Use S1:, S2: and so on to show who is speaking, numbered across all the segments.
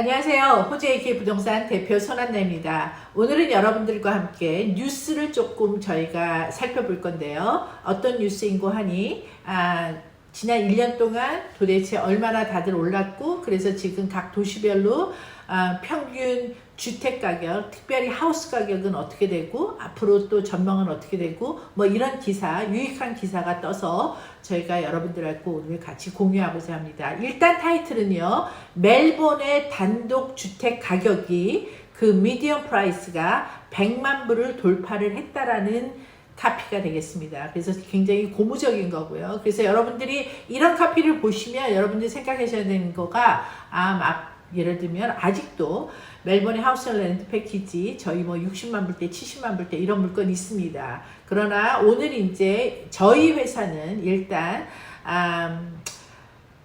S1: 안녕하세요. AK 부동산 대표 손한나입니다. 오늘은 여러분들과 함께 뉴스를 조금 저희가 살펴볼 건데요. 어떤 뉴스인고 하니, 아, 지난 1년 동안 도대체 얼마나 다들 올랐고, 그래서 지금 각 도시별로 아, 평균 주택 가격, 특별히 하우스 가격은 어떻게 되고, 앞으로 또 전망은 어떻게 되고, 뭐 이런 기사, 유익한 기사가 떠서 저희가 여러분들하고 오늘 같이 공유하고자 합니다. 일단 타이틀은요, 멜본의 단독 주택 가격이 그 미디엄 프라이스가 100만 불을 돌파를 했다라는 카피가 되겠습니다. 그래서 굉장히 고무적인 거고요. 그래서 여러분들이 이런 카피를 보시면 여러분들이 생각하셔야 되는 거가 아, 막 예를 들면 아직도 멜번의 하우스 랜드 패키지 저희 뭐 60만 불대, 70만 불대 이런 물건 있습니다. 그러나 오늘 이제 저희 회사는 일단 음,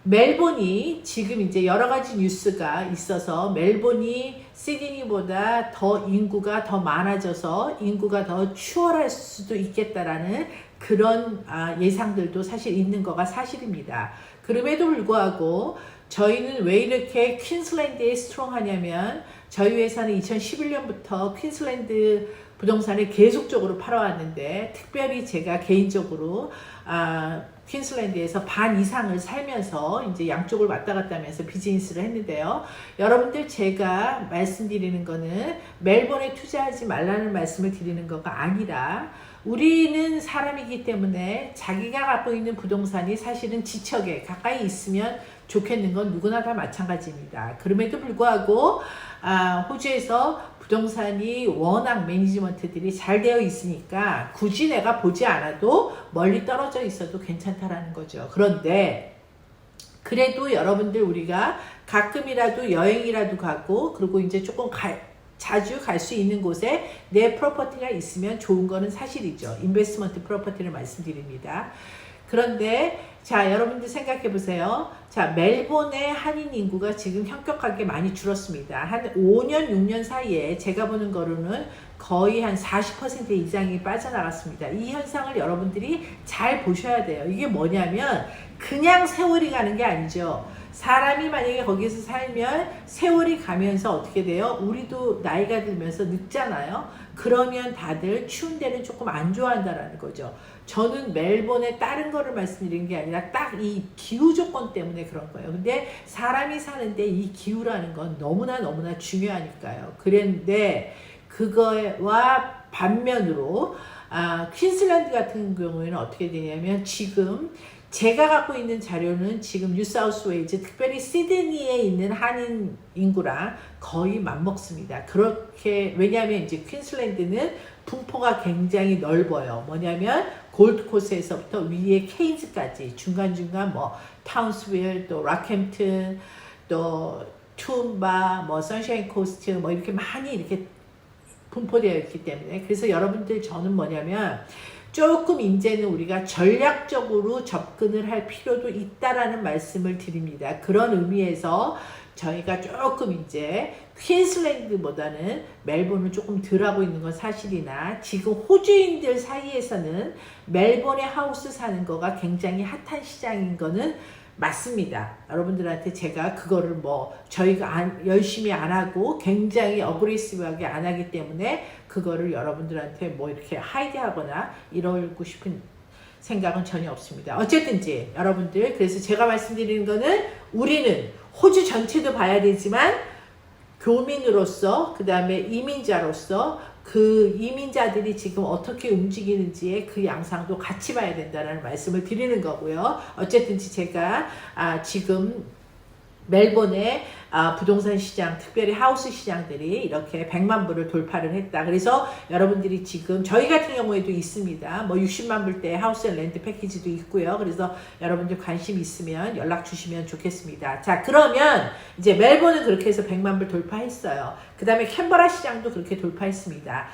S1: 멜본이 지금 이제 여러 가지 뉴스가 있어서 멜본이 시드니보다 더 인구가 더 많아져서 인구가 더 추월할 수도 있겠다라는 그런 아, 예상들도 사실 있는 거가 사실입니다. 그럼에도 불구하고 저희는 왜 이렇게 퀸슬랜드에 스트롱하냐면 저희 회사는 2011년부터 퀸슬랜드 부동산을 계속적으로 팔아왔는데 특별히 제가 개인적으로 아, 퀸슬랜드에서 반 이상을 살면서 이제 양쪽을 왔다 갔다 하면서 비즈니스를 했는데요. 여러분들 제가 말씀드리는 거는 멜번에 투자하지 말라는 말씀을 드리는 거가 아니라 우리는 사람이기 때문에 자기가 갖고 있는 부동산이 사실은 지척에 가까이 있으면 좋겠는 건 누구나 다 마찬가지입니다. 그럼에도 불구하고 아, 호주에서 부동산이 워낙 매니지먼트들이 잘 되어 있으니까 굳이 내가 보지 않아도 멀리 떨어져 있어도 괜찮다라는 거죠. 그런데 그래도 여러분들 우리가 가끔이라도 여행이라도 가고 그리고 이제 조금 가, 자주 갈 수 있는 곳에 내 프로퍼티가 있으면 좋은 거는 사실이죠. 인베스트먼트 프로퍼티를 말씀드립니다. 그런데 자 여러분들 생각해 보세요. 자 멜본의 한인 인구가 지금 현격하게 많이 줄었습니다. 한 5년 6년 사이에 제가 보는 거로는 거의 한 40% 이상이 빠져나갔습니다. 이 현상을 여러분들이 잘 보셔야 돼요. 이게 뭐냐면 그냥 세월이 가는 게 아니죠. 사람이 만약에 거기서 살면 세월이 가면서 어떻게 돼요? 우리도 나이가 들면서 늙잖아요. 그러면 다들 추운 데는 조금 안 좋아한다라는 거죠. 저는 멜본의 다른 거를 말씀드리는 게 아니라 딱 이 기후 조건 때문에 그런 거예요. 근데 사람이 사는데 이 기후라는 건 너무나 너무나 중요하니까요. 그런데 그거와 반면으로 아, 퀸슬랜드 같은 경우에는 어떻게 되냐면 지금 제가 갖고 있는 자료는 지금 뉴사우스 웨이즈 특별히 시드니에 있는 한인 인구랑 거의 맞먹습니다. 그렇게 왜냐하면 이제 퀸슬랜드는 분포가 굉장히 넓어요. 뭐냐면 골드코스에서부터 위에 케인즈까지 중간중간 뭐 타운스빌 또 락햄튼 또 툼바 뭐 선샤인 코스트 뭐 이렇게 많이 이렇게 분포되어 있기 때문에 그래서 여러분들 저는 뭐냐면 조금 이제는 우리가 전략적으로 접근을 할 필요도 있다라는 말씀을 드립니다. 그런 의미에서 저희가 조금 이제 퀸슬랜드보다는 멜본을 조금 덜 하고 있는 건 사실이나 지금 호주인들 사이에서는 멜본의 하우스 사는 거가 굉장히 핫한 시장인 거는 맞습니다. 여러분들한테 제가 그거를 뭐 저희가 안, 열심히 안 하고 굉장히 어그레시브하게 안 하기 때문에 그거를 여러분들한테 뭐 이렇게 하이드하거나 이러고 싶은 생각은 전혀 없습니다. 어쨌든지 여러분들 그래서 제가 말씀드리는 거는 우리는 호주 전체도 봐야 되지만 교민으로서 그 다음에 이민자로서 그 이민자들이 지금 어떻게 움직이는지의 그 양상도 같이 봐야 된다는 말씀을 드리는 거고요. 어쨌든지 제가 아, 지금 멜본의 아, 부동산 시장, 특별히 하우스 시장들이 이렇게 100만 불을 돌파를 했다. 그래서 여러분들이 지금 저희 같은 경우에도 있습니다. 뭐 60만 불대 하우스 앤 랜드 패키지도 있고요. 그래서 여러분들 관심 있으면 연락 주시면 좋겠습니다. 자, 그러면 이제 멜본은 그렇게 해서 100만 불 돌파했어요. 그 다음에 캔버라 시장도 그렇게 돌파했습니다.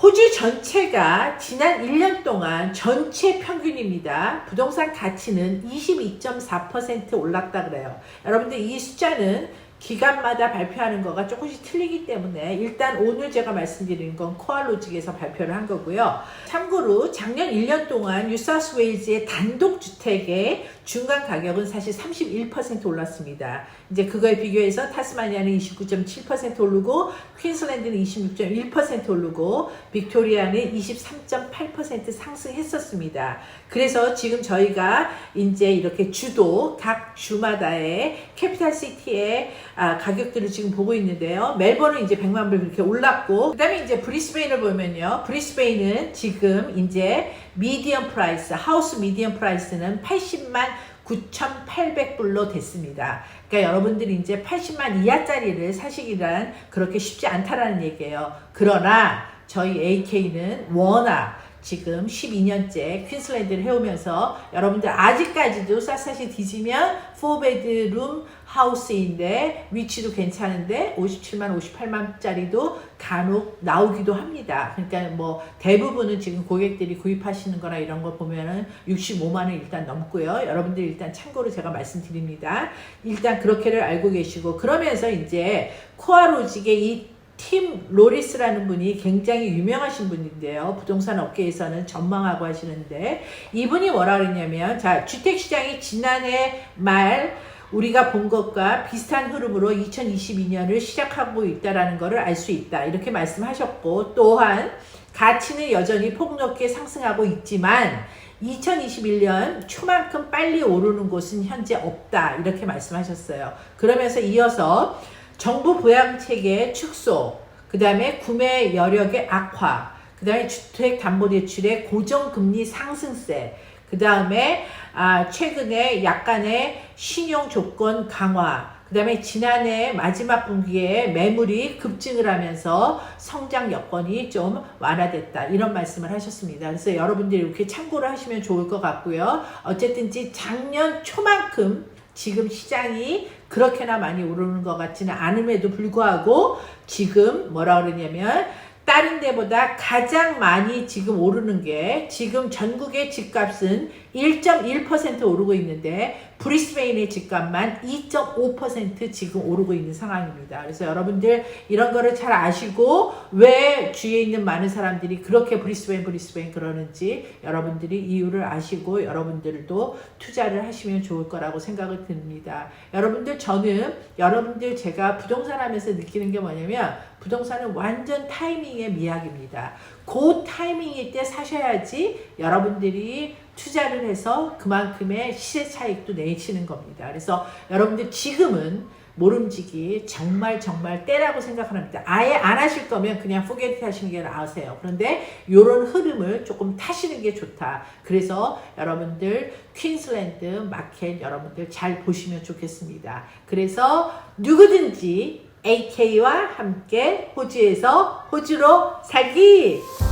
S1: 호주 전체가 지난 1년 동안 전체 평균입니다. 부동산 가치는 22.4% 올랐다 그래요. 여러분들 이 숫자는 기간마다 발표하는 거가 조금씩 틀리기 때문에 일단 오늘 제가 말씀드리는 건 코알로직에서 발표를 한 거고요. 참고로 작년 1년 동안 뉴사우스웨일즈의 단독 주택의 중간 가격은 사실 31% 올랐습니다. 이제 그거에 비교해서 타스마니아는 29.7% 오르고 퀸슬랜드는 26.1% 오르고 빅토리아는 23.8% 상승했었습니다. 그래서 지금 저희가 이제 이렇게 주도 각 주마다의 캐피탈 시티의 아, 가격들을 지금 보고 있는데요. 멜버는 이제 100만 불 그렇게 올랐고 그다음에 이제 브리스베인을 보면요. 브리스베인은 지금 이제 미디엄 프라이스 하우스 미디엄 프라이스는 80만 9,800불로 됐습니다. 그러니까 여러분들이 이제 80만 이하짜리를 사시기란 그렇게 쉽지 않다라는 얘기예요. 그러나 저희 AK는 워낙 지금 12년째 퀸슬랜드를 해오면서 여러분들 아직까지도 샅샅이 뒤지면 4베드룸 하우스인데 위치도 괜찮은데 57만 58만짜리도 간혹 나오기도 합니다. 그러니까 뭐 대부분은 지금 고객들이 구입하시는 거나 이런 거 보면은 65만 원 일단 넘고요. 여러분들 일단 참고로 제가 말씀드립니다. 일단 그렇게를 알고 계시고 그러면서 이제 코아로직의 이 팀 로리스라는 분이 굉장히 유명하신 분인데요. 부동산 업계에서는 전망하고 하시는데 이분이 뭐라 그랬냐면 자 주택 시장이 지난해 말 우리가 본 것과 비슷한 흐름으로 2022년을 시작하고 있다라는 것을 알 수 있다. 이렇게 말씀하셨고 또한 가치는 여전히 폭넓게 상승하고 있지만 2021년 초만큼 빨리 오르는 곳은 현재 없다. 이렇게 말씀하셨어요. 그러면서 이어서 정부 보양 체계 축소, 그 다음에 구매 여력의 악화, 그 다음에 주택 담보 대출의 고정 금리 상승세, 그 다음에 아, 최근에 약간의 신용 조건 강화, 그 다음에 지난해 마지막 분기에 매물이 급증을 하면서 성장 여건이 좀 완화됐다. 이런 말씀을 하셨습니다. 그래서 여러분들이 이렇게 참고를 하시면 좋을 것 같고요. 어쨌든지 작년 초만큼 지금 시장이 그렇게나 많이 오르는 것 같지는 않음에도 불구하고 지금 뭐라 그러냐면 다른 데보다 가장 많이 지금 오르는 게 지금 전국의 집값은 1.1% 오르고 있는데 브리스베인의 집값만 2.5% 지금 오르고 있는 상황입니다. 그래서 여러분들 이런 거를 잘 아시고 왜 주위에 있는 많은 사람들이 그렇게 브리스베인 브리스베인 그러는지 여러분들이 이유를 아시고 여러분들도 투자를 하시면 좋을 거라고 생각을 듭니다. 여러분들 저는 여러분들 제가 부동산 하면서 느끼는 게 뭐냐면 부동산은 완전 타이밍의 미학입니다. 그 타이밍일 때 사셔야지 여러분들이 투자를 해서 그만큼의 시세 차익도 내시는 겁니다. 그래서 여러분들 지금은 모름지기 정말 정말 때라고 생각합니다. 아예 안 하실 거면 그냥 포게티 하시는 게 나으세요. 그런데 이런 흐름을 조금 타시는 게 좋다. 그래서 여러분들 퀸슬랜드 마켓 여러분들 잘 보시면 좋겠습니다. 그래서 누구든지 AK와 함께 호주에서 호주로 살기!